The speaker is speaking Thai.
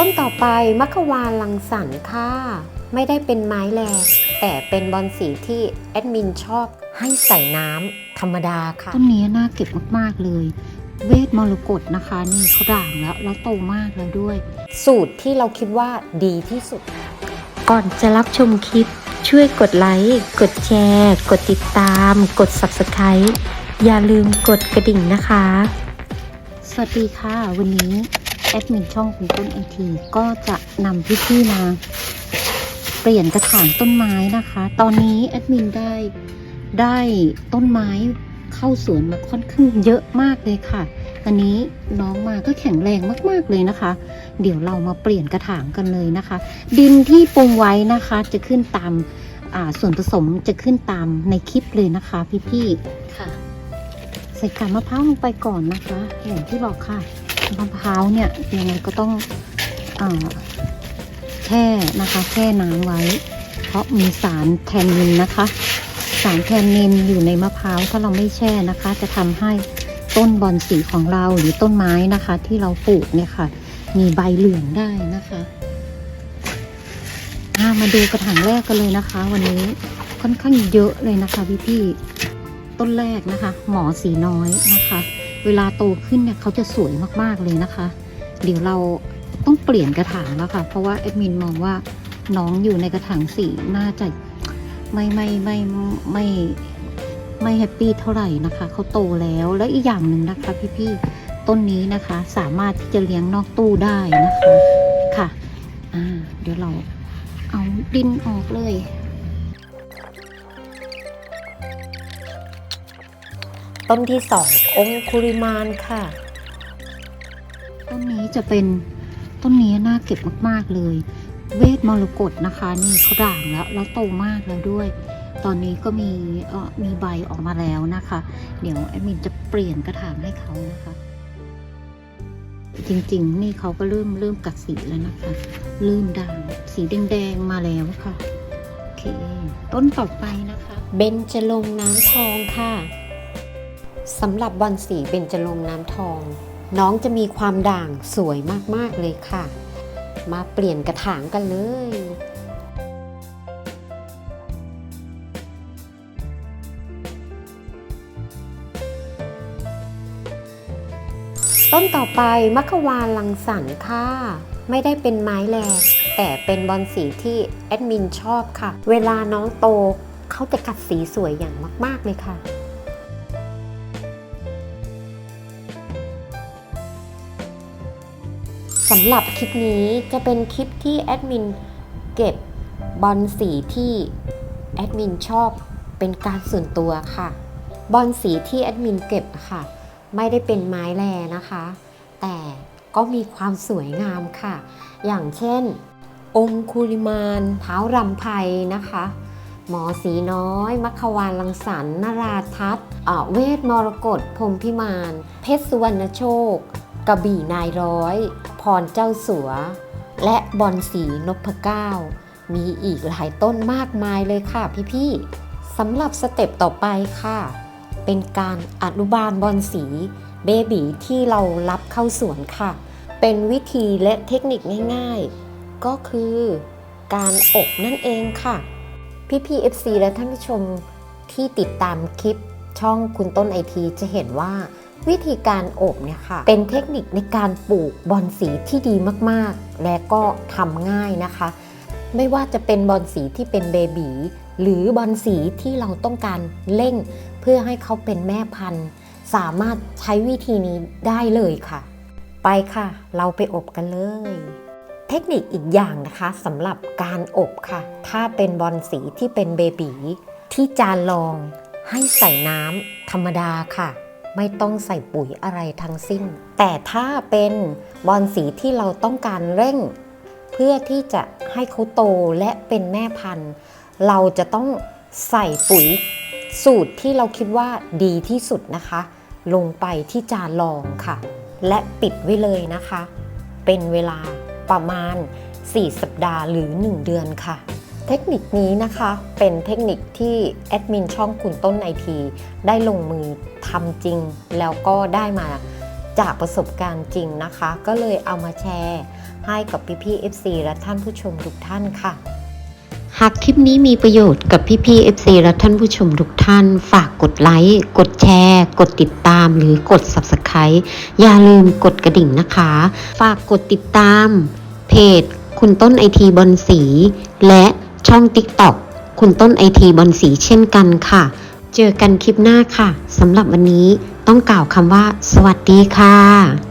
ต้นต่อไปมัคควานลังสรรค์ค่ะ ไม่ได้เป็นไม้แรงแต่เป็นบอลสีที่แอดมินชอบให้ใส่น้ำธรรมดาค่ะ ต้นนี้น่าเก็บมาก ๆ เลย เวทมรกตนะคะ นี่เขาด่างแล้ว แล้วโตมากแล้วด้วย สูตรที่เราคิดว่าดีที่สุด ก่อนจะรับชมคลิป ช่วยกดไลค์ กดแชร์ กดติดตาม กด Subscribe อย่าลืมกดกระดิ่งนะคะ สวัสดีค่ะ วันนี้ แอดมินช่องคุณต้นไอทีก็จะนำพี่ๆมาเปลี่ยนกระถางต้นไม้นะคะ ตอนนี้แอดมินได้ได้ต้นไม้เข้าสวนมาค่อนข้างเยอะมากเลยค่ะ อันนี้น้องมาก็แข็งแรงมากๆเลยนะคะ เดี๋ยวเรามาเปลี่ยนกระถางกันเลยนะคะ ดินที่ปรุงไว้นะคะจะขึ้นตามอ่าส่วนผสมจะขึ้นตามในคลิปเลยนะคะพี่ๆค่ะ ใส่กากมะพร้าวลงไปก่อนนะคะอย่างที่บอกค่ะ มะพร้าวเนี่ยยังไงก็ต้องอแช่นะคะแช่น้ำไว้ เพราะมีสารแทนนินนะคะ สารแทนนินอยู่ในมะพร้าวถ้าเราไม่แช่นะคะ จะทำให้ต้นบอนสีของเราหรือต้นไม้นะคะ ที่เราปลูกเนี่ยค่ะ มีใบเหลืองได้นะคะมาดูกระถางแรกกันเลยนะคะ วันนี้ค่อนข้างเยอะเลยนะคะพี่ๆต้นแรกนะคะ หมอสีน้อยนะคะ เวลาโตขึ้นเนี่ยเขาจะสวยมากๆเลยนะคะ เดี๋ยวเราต้องเปลี่ยนกระถางแล้วค่ะ เพราะว่าแอดมินมองว่าน้องอยู่ในกระถางสีน่าจะไม่ไม่ไม่ไม่ไม่แฮปปี้เท่าไหร่นะคะเขาโตแล้วและอีกอย่างหนึ่งนะคะพี่ๆต้นนี้นะคะสามารถที่จะเลี้ยงนอกตู้ได้นะคะค่ะเดี๋ยวเราเอาดินออกเลย ต้นที่สององคุริมานค่ะ ต้นนี้จะเป็นต้นนี้น่าเก็บมาก ๆ เลย เวทมรกตนะคะ นี่เขาด่างแล้วแล้วโตมากแล้วด้วย ตอนนี้ก็มีเอ่อมีใบออกมาแล้วนะคะ เดี๋ยวแอดมินจะเปลี่ยนกระถางให้เขานะคะ จริงๆ นี่เขาก็เริ่มเริ่มกัดสีแล้วนะคะเริ่มด่างสีแดงๆมาแล้วค่ะ โอเค ต้นต่อไปนะคะ เบญจรงค์น้ำทองค่ะ สำหรับบอลสีเบญจรงน้ำทอง น้องจะมีความด่างสวยมากๆเลยค่ะ มาเปลี่ยนกระถางกันเลย ต้นต่อไปมัคควานลังสรรค่ะ ไม่ได้เป็นไม้แรงแต่เป็นบอลสีที่แอดมินชอบค่ะ เวลาน้องโตเขาจะกัดสีสวยอย่างมาก ๆ เลยค่ะ สำหรับคลิปนี้จะเป็นคลิปที่แอดมินเก็บบอลสีที่แอดมินชอบเป็นการส่วนตัวค่ะ บอลสีที่แอดมินเก็บค่ะ ไม่ได้เป็นไม้แรนะคะ แต่ก็มีความสวยงามค่ะ อย่างเช่น องคุลิมานเท้ารำไพนะคะ หมอสีน้อยมัควานลังสรรนราทัศเวทมรกตพรมพิมาน เพชรสุวรรณโชค กระบี่นายร้อย พรเจ้าสัว และบอนสีนพเก้า มีอีกหลายต้นมากมายเลยค่ะพี่ๆสำหรับสเต็ปต่อไปค่ะ เป็นการอนุบาลบอนสีเบบีที่เรารับเข้าสวนค่ะ เป็นวิธีและเทคนิคง่ายๆ ก็คือการอบนั่นเองค่ะ พี่พี FC และท่านผู้ชมที่ติดตามคลิปช่องคุณต้นไอทีจะเห็นว่า วิธีการอบเนี่ยค่ะ เป็นเทคนิคในการปลูกบอนสีที่ดีมากๆ และก็ทำง่ายนะคะ ไม่ว่าจะเป็นบอนสีที่เป็นเบบีหรือบอนสีที่เราต้องการเร่ง เพื่อให้เขาเป็นแม่พันธุ์ สามารถใช้วิธีนี้ได้เลยค่ะ ไปค่ะ เราไปอบกันเลย เทคนิคอีกอย่างนะคะสำหรับการอบค่ะ ถ้าเป็นบอลสีที่เป็นเบบีที่จานรองให้ใส่น้ำธรรมดาค่ะ ไม่ต้องใส่ปุ๋ยอะไรทั้งสิ้น แต่ถ้าเป็นบอลสีที่เราต้องการเร่ง เพื่อที่จะให้เขาโตและเป็นแม่พันธุ์ เราจะต้องใส่ปุ๋ยสูตรที่เราคิดว่าดีที่สุดนะคะ ลงไปที่จานรองค่ะ และปิดไว้เลยนะคะ เป็นเวลาประมาณ 4 สัปดาห์หรือ 1 เดือนค่ะ เทคนิคนี้นะคะเป็นเทคนิคที่แอดมินช่องคุณต้นไอที ได้ลงมือทำจริง แล้วก็ได้มาจากประสบการณ์จริงนะคะ ก็เลยเอามาแชร์ให้กับพี่ๆ FC และท่านผู้ชมทุกท่านค่ะ หากคลิปนี้มีประโยชน์กับพี่ๆ FC และท่านผู้ชมทุกท่าน ฝากกดไลค์ กดแชร์ กดติดตามหรือกด Subscribe อย่าลืมกดกระดิ่งนะคะ ฝากกดติดตาม เพจคุณต้นไอทีบอลสี และ ช่อง TikTok คุณต้นไอทีบอลสีเช่นกันค่ะ เจอกันคลิปหน้าค่ะสำหรับวันนี้ต้องกล่าวคำว่า สวัสดีค่ะ